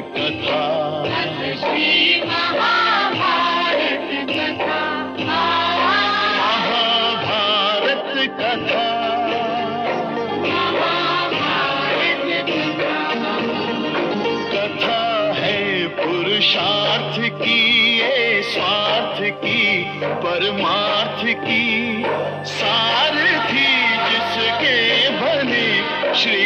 कथा। महाभारत कथा। कथा है पुरुषार्थ की, ये स्वार्थ की, परमार्थ की। सारथी जिसके बने श्री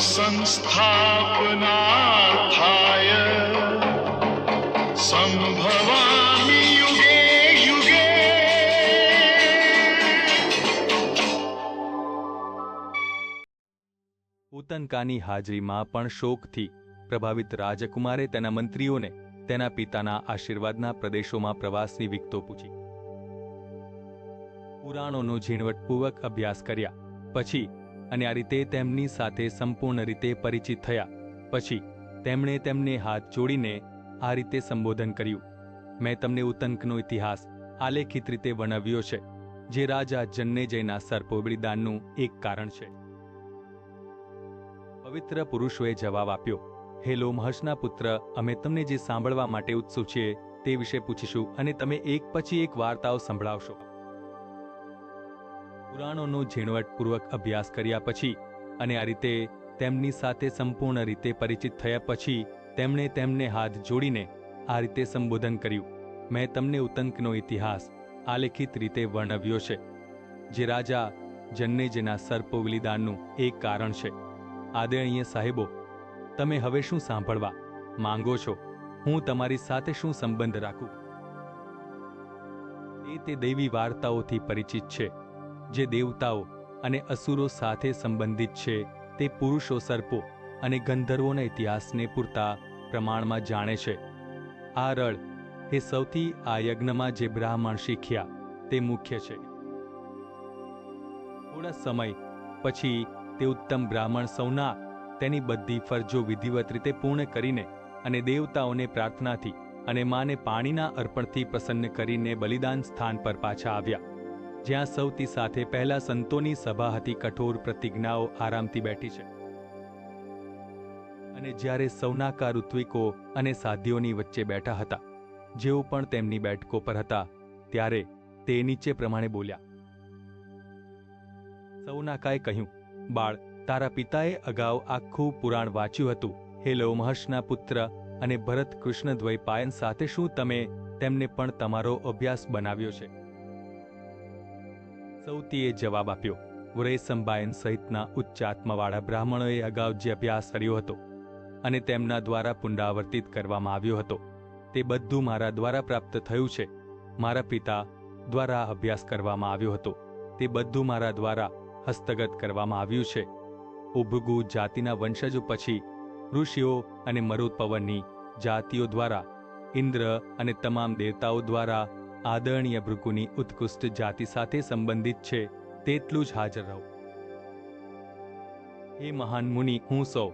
धर्म संस्थापनार्थाय संभवामि युगे युगे ઉતનકાની હાજરીમાં પણ શોકથી પ્રભાવિત રાજકુમારે તેના મંત્રીઓને તેના પિતાના આશીર્વાદના પ્રદેશોમાં પ્રવાસની વિગતો પૂછી પુરાણોનો ઝીણવટપૂર્વક અભ્યાસ કર્યા પછી અને આ રીતે તેમની સાથે સંપૂર્ણ રીતે પરિચિત થયા. પછી તેમણે તેમને હાથ જોડીને આ રીતે સંબોધન કર્યું. મેં તમને ઉતંકનો ઇતિહાસ આલેખિત રીતે વર્ણવ્યો છે, જે રાજા જન્નેજયના સર્પો બલિદાનનું એક કારણ છે. પવિત્ર પુરુષોએ જવાબ આપ્યો, હે લોમહર્ષના પુત્ર, અમે તમને જે સાંભળવા માટે ઉત્સુક છીએ તે વિશે પૂછીશું અને તમે એક પછી એક વાર્તાઓ સંભળાવશો. પુરાણોનો ઝીણવટપૂર્વક અભ્યાસ કર્યા પછી અને આ રીતે તેમની સાથે સંપૂર્ણ રીતે પરિચિત થયા પછી તેમણે તેમને હાથ જોડીને આ રીતે સંબોધન કર્યું. મેં તમને ઉતંકનો ઇતિહાસ આલેખિત રીતે વર્ણવ્યો છે, જે રાજા જન્નેજના સર્પ બલિદાનનું એક કારણ છે. આદરણીય સાહેબો, તમે હવે શું સાંભળવા માંગો છો? હું તમારી સાથે શું સંબંધ રાખું? એ તે દૈવી વાર્તાઓથી પરિચિત છે. જે દેવતાઓ અને અસુરો સાથે સંબંધિત છે, તે પુરુષો સર્પો અને ગંધર્વોના ઇતિહાસને પૂરતા પ્રમાણમાં જાણે છે. આ રળ એ સૌથી આ યજ્ઞમાં જે બ્રાહ્મણ શીખ્યા, તે મુખ્ય છે. થોડા સમય પછી તે ઉત્તમ બ્રાહ્મણ સૌના તેની બધી ફરજો વિધિવત રીતે પૂર્ણ કરીને અને દેવતાઓને પ્રાર્થનાથી અને માને પાણીના અર્પણથી પ્રસન્ન કરીને બલિદાન સ્થાન પર પાછા આવ્યા. જ્યાં સૌથી સાથે પહેલા સંતોની સભા હતી, કઠોર પ્રતિજ્ઞાઓ આરામથી બેઠી છે. અને જ્યારે સૌનાકા ઋત્વિકો અને સાધ્યોની વચ્ચે બેઠા હતા, જેઓ પણ તેમની બેઠકો પર હતા, ત્યારે તે નીચે પ્રમાણે બોલ્યા. સૌનાકાએ કહ્યું, બાળ, તારા પિતાએ અગાઉ આખું પુરાણ વાંચ્યું હતું. હે લોમહર્ષના પુત્ર અને ભરત કૃષ્ણ દ્વૈપાયન સાથે શું તમે તેમને પણ તમારો અભ્યાસ બનાવ્યો છે? સૌતીએ જવાબ આપ્યો. વરેસંબાયન સહિતના ઉચ્ચ આત્માવાળા બ્રાહ્મણોએ અગાઉ જે અભ્યાસ કર્યો હતો અને તેમના દ્વારા પુનરાવર્તિત કરવામાં આવ્યો હતો, તે બધું મારા દ્વારા પ્રાપ્ત થયું છે. મારા પિતા દ્વારા અભ્યાસ કરવામાં આવ્યો હતો. તે બધું મારા દ્વારા હસ્તગત કરવામાં આવ્યું છે. ઉભગુ જાતિના વંશજો પછી ઋષિઓ અને મરુદ પવનની જાતિઓ દ્વારા, ઇન્દ્ર અને તમામ દેવતાઓ દ્વારા આદરણીય ભૃગુની ઉત્કૃષ્ટ જાતિ સાથે સંબંધિત છે, તેટલું જ હાજર રહો. હે મહાન મુનિ, હું સૌ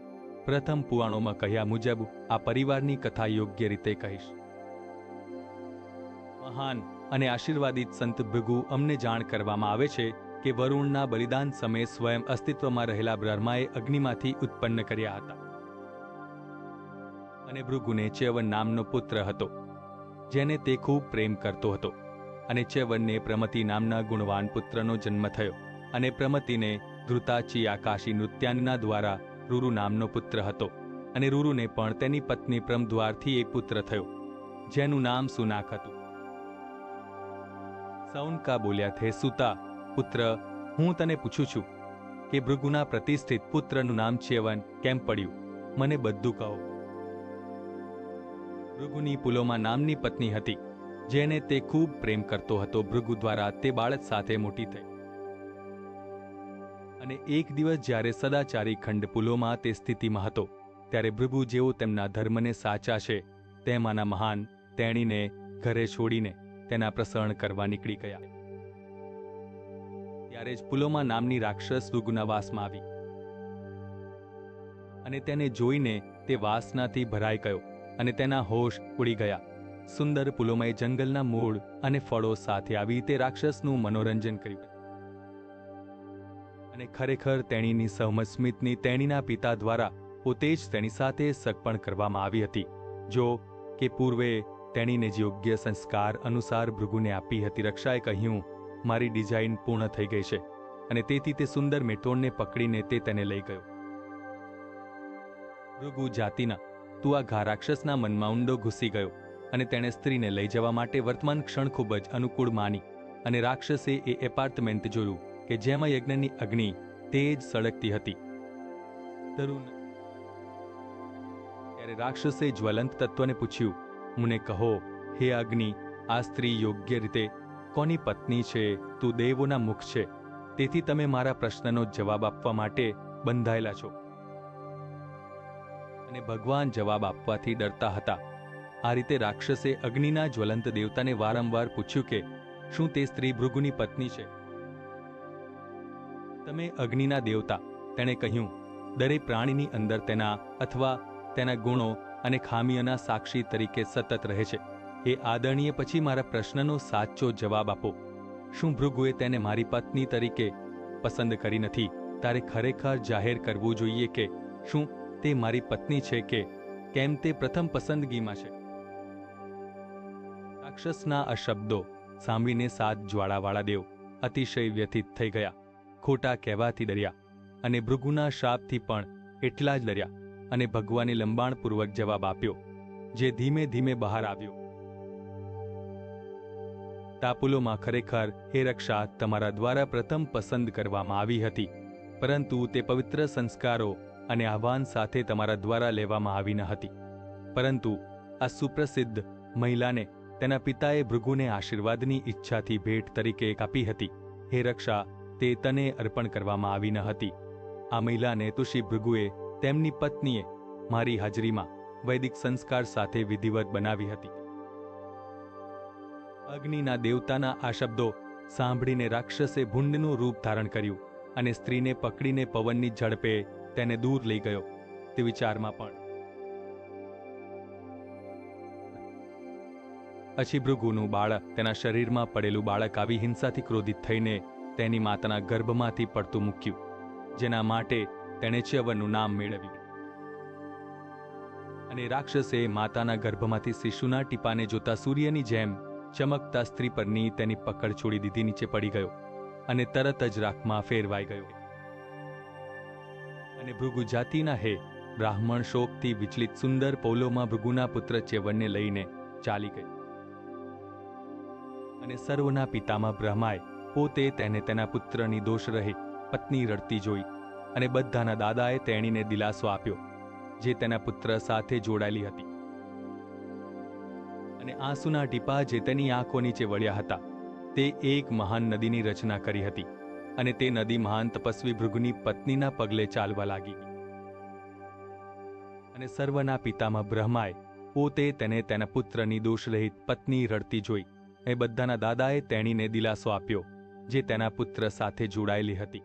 પ્રથમ પુરાણોમાં કહ્યા મુજબ આ પરિવારની કથા યોગ્ય રીતે કહીશ. મહાન અને આશીર્વાદિત સંત ભૃગુ અમને જાણ કરવામાં આવે છે કે વરુણના બલિદાન સમયે સ્વયં અસ્તિત્વમાં રહેલા બ્રહ્માએ અગ્નિમાંથી ઉત્પન્ન કર્યા હતા. અને ભૃગુને ચ્યવન નામનો પુત્ર હતો. જેને તે ખૂબ પ્રેમ કરતો હતો. અને ચ્યવનને પ્રમતિ નામના ગુણવાન પુત્રનો જન્મ થયો અને પ્રમતિને ધૃતાચી આકાશી નૃત્યાનના દ્વારા રૂરુ નામનો પુત્ર હતો. અને રૂરુને પણ તેની પત્ની પ્રમદ્વારથી એક પુત્ર થયો, જેનું નામ સુનાક હતું. સૌનકા બોલ્યા થે સુતા, પુત્ર, હું તને પૂછું છું કે ભૃગુના પ્રતિષ્ઠિત પુત્રનું નામ ચ્યવન કેમ પડ્યું? મને બધું કહો. ભૃગુની પુલોમા નામની પત્ની હતી, જેને તે ખૂબ પ્રેમ કરતો હતો. ભૃગુ દ્વારા તે બાળક સાથે મોટી થઈ. અને એક દિવસ જ્યારે સદાચારી ખંડ પુલોમાં તે સ્થિતિમાં હતો, ત્યારે ભૃગુ જેઓ તેમના ધર્મને સાચા છે, તેમાંના મહાન, તેણીને ઘરે છોડીને તેના પ્રસરણ કરવા નીકળી ગયા. ત્યારે જ પુલોમા નામની રાક્ષસ ભૃગુના વાસમાં આવી. અને તેને જોઈને તે વાસનાથી ભરાઈ ગયો. અને તેના હોશ ઉડી ગયા. સુંદર પુલોમય જંગલના મૂળ અને ફળો સાથે આવી તે રાક્ષસનું મનોરંજન કર્યું. અને ખરેખર તેણીની સહમત તેણીના પિતા દ્વારા પોતે જ તેની સાથે સગપણ કરવામાં આવી હતી. જો કે પૂર્વે તેણીને જે યોગ્ય સંસ્કાર અનુસાર ભૃગુને આપી હતી રક્ષાએ કહ્યું, મારી ડિઝાઇન પૂર્ણ થઈ ગઈ છે. અને તેથી તે સુંદર મેટોણને પકડીને તે તેને લઈ ગયો. ભૃગુ જાતિના તું આ ઘા રાક્ષસના મનમાં ઊંડો ઘૂસી ગયો અને તેણે સ્ત્રીને લઈ જવા માટે વર્તમાન ક્ષણ ખૂબ જ અનુકૂળ માની અને રાક્ષસે એ એપાર્ટમેન્ટ જોયું કે જેમાં યજ્ઞની અગ્નિ તેજ સળગતી હતી. ત્યારે રાક્ષસે જ્વલંત તત્વને પૂછ્યું, મને કહો, હે અગ્નિ, આ સ્ત્રી યોગ્ય રીતે કોની પત્ની છે? તું દેવોના મુખ છે. તેથી તમે મારા પ્રશ્નનો જવાબ આપવા માટે બંધાયેલા છો. અને ભગવાન જવાબ આપવાથી ડરતા હતા. આ રીતે રાક્ષસે અગ્નિના જ્વલંત દેવતાને વારંવાર પૂછ્યું કે, શું તે સ્ત્રી ભૃગુની પત્ની છે? તમે અગ્નિના દેવતા, તેણે કહ્યું. દરેક પ્રાણીની અંદર તેના અથવા તેના ગુણો અને ખામીઓના સાક્ષી તરીકે સતત રહે છે. એ આદરણીય પછી મારા પ્રશ્નનો સાચો જવાબ આપો. શું ભૃગુએ તેને મારી પત્ની તરીકે પસંદ કરી નથી? તારે ખરેખર જાહેર કરવું જોઈએ કે શું તે મારી પત્ની છે કે કેમ તે પ્રથમ પસંદગીમાં છે. રાક્ષસના આ શબ્દો સાંભળીને સાત જ્વાળાવાળા દેવ અતિશય વ્યથિત થઈ ગયા. ખોટા કહેવાથી ડર્યા અને ભૃગુના શાપથી પણ એટલા જ ડર્યા અને ભગવાને લંબાણપૂર્વક જવાબ આપ્યો, જે ધીમે ધીમે બહાર આવ્યો. તાપુલોમાં ખરેખર હે રક્ષા તમારા દ્વારા પ્રથમ પસંદ કરવામાં આવી હતી, પરંતુ તે પવિત્ર સંસ્કારો અને આહ્વાન સાથે તમારા દ્વારા લેવામાં આવી ન હતી. પરંતુ આ સુપ્રસિદ્ધ મહિલાને તેના પિતાએ ભૃગુને આશીર્વાદની ઈચ્છાથી ભેટ તરીકે કાપી હતી. હે રક્ષા, તે તને અર્પણ કરવામાં આવી ન હતી. આ મહિલાને તુષી ભૃગુએ તેમની પત્નીએ મારી હાજરીમાં વૈદિક સંસ્કાર સાથે વિધિવત બનાવી હતી. અગ્નિના દેવતાના આ શબ્દો સાંભળીને રાક્ષસે ભૂંડનું રૂપ ધારણ કર્યું અને સ્ત્રીને પકડીને પવનની ઝડપે તેને દૂર લઈ ગયો તે વિચારમાં પણ. અછીભૃગુનું બાળક તેના શરીરમાં પડેલું બાળક આવી હિંસાથી ક્રોધિત થઈને તેની માતાના ગર્ભમાંથી પડતું મૂક્યું, જેના માટે તેણે ચ્યવનનું નામ મેળવ્યું. અને રાક્ષસે માતાના ગર્ભમાંથી શિશુના ટીપાને જોતા સૂર્યની જેમ ચમકતા સ્ત્રી પરની તેની પકડ છોડી દીધી નીચે પડી ગયો અને તરત જ રાખમાં ફેરવાઈ ગયો. અને ભૃગુ જાતિના હે. બ્રાહ્મણ શોકથી વિચલિત સુંદર પૌલોમાં ભૃગુના પુત્ર ચેવનને લઈને ચાલી ગઈ. અને સર્વના પિતામાં બ્રહ્માએ પોતે તેને તેના પુત્રની દોષ રહે પત્ની રડતી જોઈ અને બધાના દાદાએ તેણીને દિલાસો આપ્યો, જે તેના પુત્ર સાથે જોડાયેલી હતી. અને આંસુના ટીપા જે તેની આંખો નીચે વળ્યા હતા, તે એક મહાન નદીની રચના કરી હતી. અને તે નદી મહાન તપસ્વી ભૃગુની પત્નીના પગલે ચાલવા લાગી. અને સર્વના પિતામાં બ્રહ્માએ પોતે તેને તેના પુત્રની દોષરહિત પત્ની રડતી જોઈ. એ બધાના દાદાએ તેણીને દિલાસો આપ્યો, જે તેના પુત્ર સાથે જોડાયેલી હતી.